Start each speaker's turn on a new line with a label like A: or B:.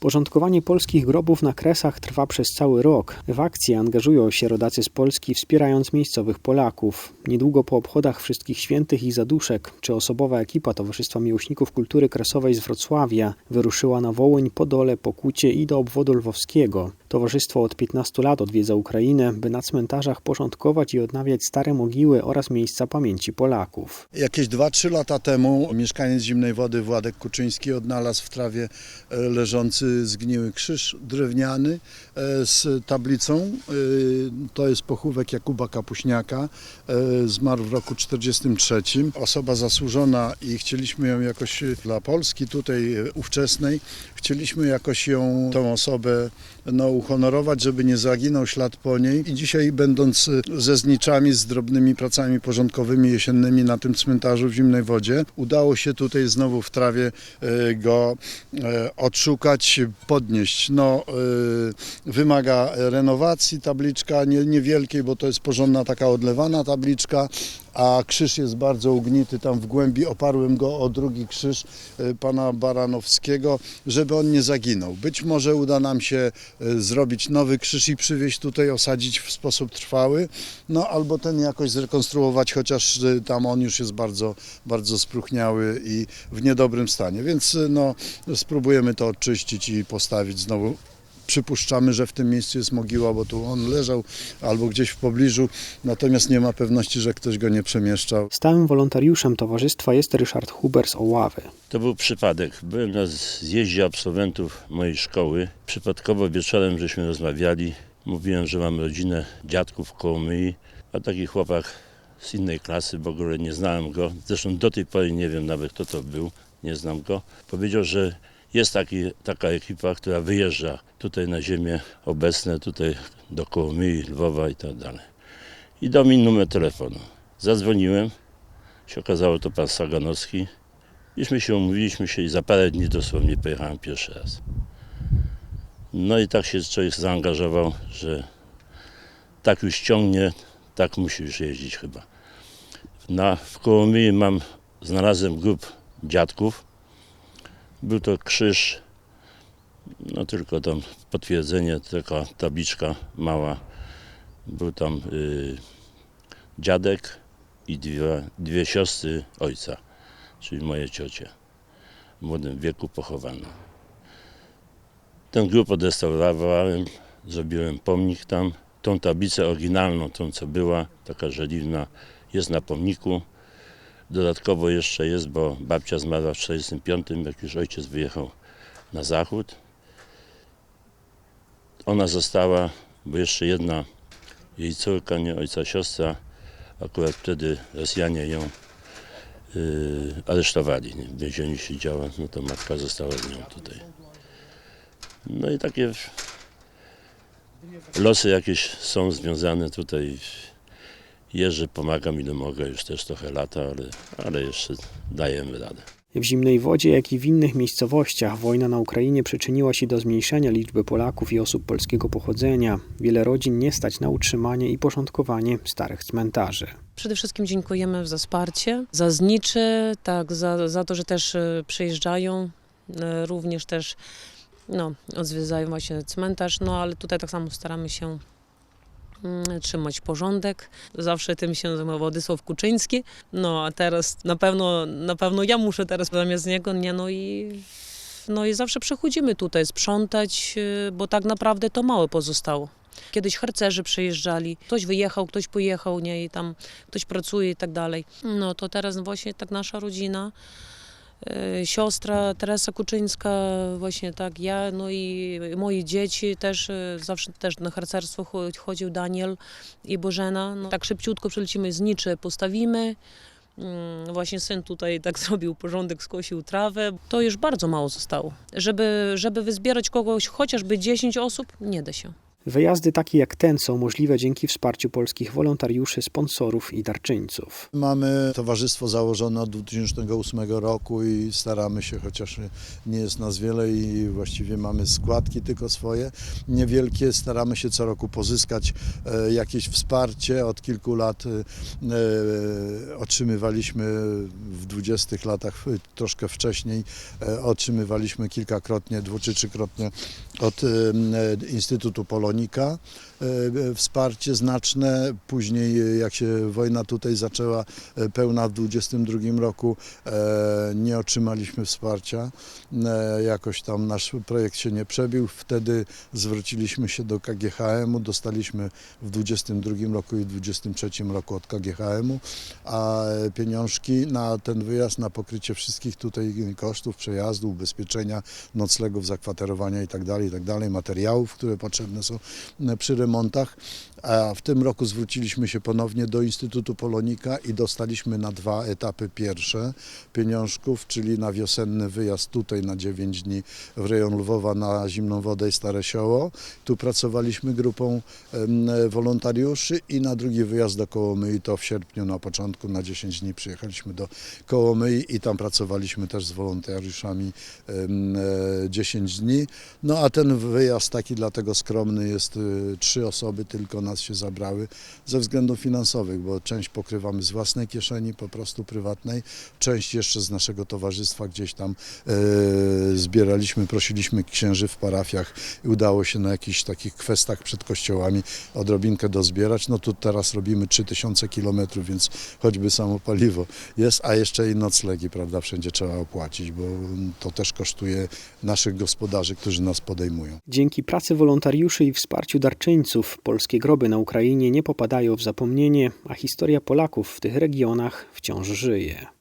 A: Porządkowanie polskich grobów na Kresach trwa przez cały rok. W akcji angażują się rodacy z Polski, wspierając miejscowych Polaków. Niedługo po obchodach Wszystkich Świętych i Zaduszek, czy osobowa ekipa Towarzystwa Miłośników Kultury Kresowej z Wrocławia wyruszyła na Wołyń, Podole, Pokucie i do obwodu lwowskiego. Towarzystwo od 15 lat odwiedza Ukrainę, by na cmentarzach porządkować i odnawiać stare mogiły oraz miejsca pamięci Polaków.
B: Jakieś 2-3 lata temu mieszkaniec Zimnej Wody Władek Kuczyński odnalazł w trawie e, leżący zgniły krzyż drewniany e, z tablicą. E, To jest pochówek Jakuba Kapuśniaka. E, Zmarł w roku 43. Osoba zasłużona i chcieliśmy ją jakoś dla Polski tutaj ówczesnej, chcieliśmy jakoś ją, tą osobę no, uhonorować, żeby nie zaginął ślad po niej. I dzisiaj będąc ze zniczami, z drobnymi pracami porządkowymi jesiennymi na tym cmentarzu w Zimnej Wodzie, udało się tutaj znowu w trawie go e, podnieść. No, e, wymaga renowacji tabliczka, nie, niewielkiej, bo to jest porządna taka odlewana tabliczka, a krzyż jest bardzo ugnity tam w głębi. Oparłem go o drugi krzyż e, pana Baranowskiego, żeby on nie zaginął. Być może uda nam się e, zrobić nowy krzyż i przywieźć tutaj, osadzić w sposób trwały, no albo ten jakoś zrekonstruować, chociaż e, tam on już jest bardzo, bardzo spróchniały i w niedobrym stanie. Więc no, spróbujemy to oczyścić i postawić znowu Przypuszczamy, że w tym miejscu jest mogiła, bo tu on leżał albo gdzieś w pobliżu, natomiast nie ma pewności, że ktoś go nie przemieszczał.
A: Stałym wolontariuszem towarzystwa jest Ryszard Huber z Oławy.
C: To był przypadek. Byłem na zjeździe absolwentów mojej szkoły. Przypadkowo wieczorem żeśmy rozmawiali. Mówiłem, że mam rodzinę dziadków koło myi, a taki chłopak z innej klasy, w ogóle nie znałem go. Zresztą do tej pory nie wiem nawet kto to był, nie znam go. Powiedział, że jest taki, taka ekipa, która wyjeżdża tutaj na ziemię obecne, tutaj do Kołomyi, Lwowa i tak dalej. I dał mi numer telefonu. Zadzwoniłem, się okazało to pan Saganowski. Iśmy się umówiliśmy się i za parę dni dosłownie pojechałem pierwszy raz. No i tak się człowiek zaangażował, że tak już ciągnie, tak musi już jeździć chyba. Na, w Kołomyi mam, znalazłem grup dziadków. Był to krzyż, no tylko tam potwierdzenie, taka tabliczka mała. Był tam y, dziadek i dwie, dwie siostry ojca czyli moje ciocie, w młodym wieku pochowane. Ten grób odrestaurowałem, zrobiłem pomnik tam. Tą tablicę oryginalną, tą co była, taka żeliwna, jest na pomniku. Dodatkowo jeszcze jest, bo babcia zmarła w 1945, jak już ojciec wyjechał na zachód. Ona została, bo jeszcze jedna jej córka, nie ojca siostra, akurat wtedy Rosjanie ją y, aresztowali. W więzieniu siedziała, no to matka została z nią tutaj. No i takie losy jakieś są związane tutaj. Jeżdżę, pomagam ile mogę, już też trochę lata, ale, ale jeszcze dajemy radę.
A: W Zimnej Wodzie, jak i w innych miejscowościach wojna na Ukrainie przyczyniła się do zmniejszenia liczby Polaków i osób polskiego pochodzenia. Wiele rodzin nie stać na utrzymanie i porządkowanie starych cmentarzy.
D: Przede wszystkim dziękujemy za wsparcie, za znicze, tak, za, za to, że też e, przyjeżdżają, e, również też no, odwiedzają właśnie cmentarz, no ale tutaj tak samo staramy się trzymać porządek. Zawsze tym się zajmował Władysław Kuczyński, no a teraz na pewno, na pewno ja muszę teraz zamiast niego, nie, no i no i zawsze przychodzimy tutaj sprzątać, e, bo tak naprawdę to mało pozostało. Kiedyś harcerzy przyjeżdżali, ktoś wyjechał, ktoś pojechał, nie, i tam ktoś pracuje i tak dalej. No to teraz właśnie tak nasza rodzina, siostra Teresa Kuczyńska, właśnie tak ja, no i moje dzieci też, e, zawsze też na harcerstwo cho- chodził Daniel i Bożena. No, tak szybciutko przylecimy z niczy, postawimy. Mm, Właśnie syn tutaj tak zrobił porządek, skosił trawę. To już bardzo mało zostało. Żeby, żeby wyzbierać kogoś, chociażby 10 osób, nie da się.
A: Wyjazdy takie jak ten są możliwe dzięki wsparciu polskich wolontariuszy, sponsorów i darczyńców.
B: Mamy towarzystwo założone od 2008 roku i staramy się, chociaż nie jest nas wiele i właściwie mamy składki tylko swoje, niewielkie, staramy się co roku pozyskać e, jakieś wsparcie. Od kilku lat e, otrzymywaliśmy w 20 latach, e, troszkę wcześniej, e, otrzymywaliśmy kilkakrotnie, dwu czy trzykrotnie od e, Instytutu Polonika e, wsparcie znaczne. Później, e, jak się wojna tutaj zaczęła e, pełna w 22 roku, e, nie otrzymaliśmy wsparcia. E, Jakoś tam nasz projekt się nie przebił. Wtedy zwróciliśmy się do KGHM-u, dostaliśmy w 22 roku i w 23 roku od KGHM-u, a e, pieniążki na ten wyjazd, na pokrycie wszystkich tutaj kosztów przejazdu, ubezpieczenia, noclegów, zakwaterowania itd., itd., materiałów, które potrzebne są e, przy remontach. A w tym roku zwróciliśmy się ponownie do Instytutu Polonika i dostaliśmy na dwa etapy pierwsze pieniążków, czyli na wiosenny wyjazd tutaj na 9 dni w rejon Lwowa na Zimną Wodę i Stare Sioło. Tu pracowaliśmy grupą wolontariuszy i na drugi wyjazd do Kołomyi to w sierpniu na początku na 10 dni przyjechaliśmy do Kołomyi i tam pracowaliśmy też z wolontariuszami em, e, 10 dni. No a ten wyjazd taki dlatego skromny jest, y, trzy osoby tylko nas się zabrały ze względów finansowych, bo część pokrywamy z własnej kieszeni, po prostu prywatnej, część jeszcze z naszego towarzystwa gdzieś tam e, zbieraliśmy, prosiliśmy księży w parafiach i udało się na jakichś takich kwestach przed kościołami odrobinkę dozbierać. No tu teraz robimy 3000 kilometrów, więc choćby samo paliwo jest, a jeszcze i noclegi, prawda, wszędzie trzeba opłacić, bo to też kosztuje naszych gospodarzy, którzy nas podejmują.
A: Dzięki pracy wolontariuszy i wsparciu darczyńców polskie groby na Ukrainie nie popadają w zapomnienie, a historia Polaków w tych regionach wciąż żyje.